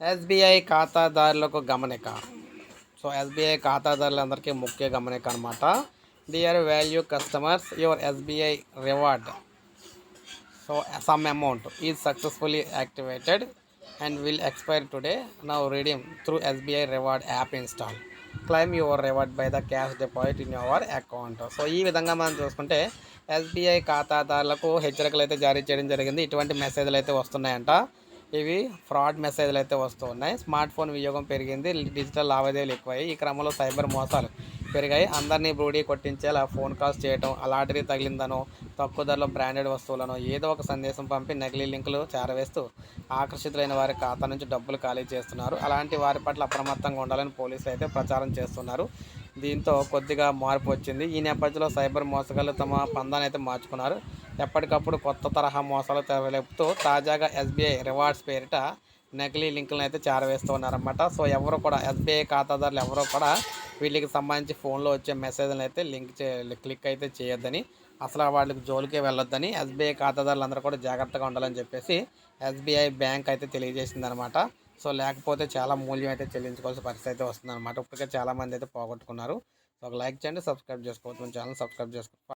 SBI ఖాతాదారులకు గమనిక. So SBI ఖాతాదారులందరికీ ముఖ్య గమనిక అనమాట dear value customers your SBI reward so some amount is successfully activated and will expire today now redeem through SBI reward app install claim your reward by the cash deposit in your account so ఈ విధంగా మనం చూసుకుంటే SBI ఖాతాదారులకు హెచ్చరికలు అయితే జారీ చేయడం జరిగింది. ఇటువంటి మెసేజ్లు అయితే వస్తున్నాయంట. ఇవి ఫ్రాడ్ మెసేజ్లు అయితే వస్తూ ఉన్నాయి స్మార్ట్ ఫోన్ వినియోగం పెరిగింది. డిజిటల్ లావాదేవీలు ఎక్కువయ్యాయి. ఈ క్రమంలో సైబర్ మోసాలు పెరిగాయి. అందరినీ బ్రూడీ కొట్టించేలా ఫోన్ కాల్స్ చేయటం అలాటరీ తగిలిందనో తక్కువ ధరలో బ్రాండెడ్ వస్తువులను ఏదో ఒక సందేశం పంపి నకిలీ లింకులు చేరవేస్తూ ఆకర్షితులైన వారి ఖాతా నుంచి డబ్బులు ఖాళీ చేస్తున్నారు. అలాంటి వారి పట్ల అప్రమత్తంగా ఉండాలని పోలీసులు అయితే ప్రచారం చేస్తున్నారు. దీంతో కొద్దిగా మార్పు వచ్చింది. ఈ నేపథ్యంలో సైబర్ మోసగాళ్ళు తమ పందాన్ని అయితే మార్చుకున్నారు. ఎప్పటికప్పుడు కొత్త తరహా మోసాలు తెరలేపుతూ తాజాగా ఎస్బీఐ రివార్డ్స్ పేరిట నకిలీ లింకులను అయితే చేరవేస్తూ ఉన్నారన్నమాట సో ఎవరు కూడా ఎస్బీఐ ఖాతాదారులు ఎవరో కూడా వీళ్ళకి సంబంధించి ఫోన్లో వచ్చే మెసేజ్లను అయితే లింక్ చే క్లిక్ అయితే చేయొద్దని అసలు వాళ్ళకి జోలికే వెళ్ళొద్దని ఎస్బీఐ ఖాతాదారులందరూ కూడా జాగ్రత్తగా ఉండాలని చెప్పేసి ఎస్బీఐ బ్యాంక్ అయితే తెలియజేసింది అనమాట సో లేకపోతే చాలా మూల్యం అయితే చెల్లించుకోవాల్సిన పరిస్థితి అయితే వస్తుందన్నమాట. ఇప్పటికే చాలామంది అయితే పోగొట్టుకున్నారు. సో ఒక లైక్ చేయండి సబ్స్క్రైబ్ చేసుకోవచ్చు మన ఛానల్ సబ్స్క్రైబ్ చేసుకోవచ్చు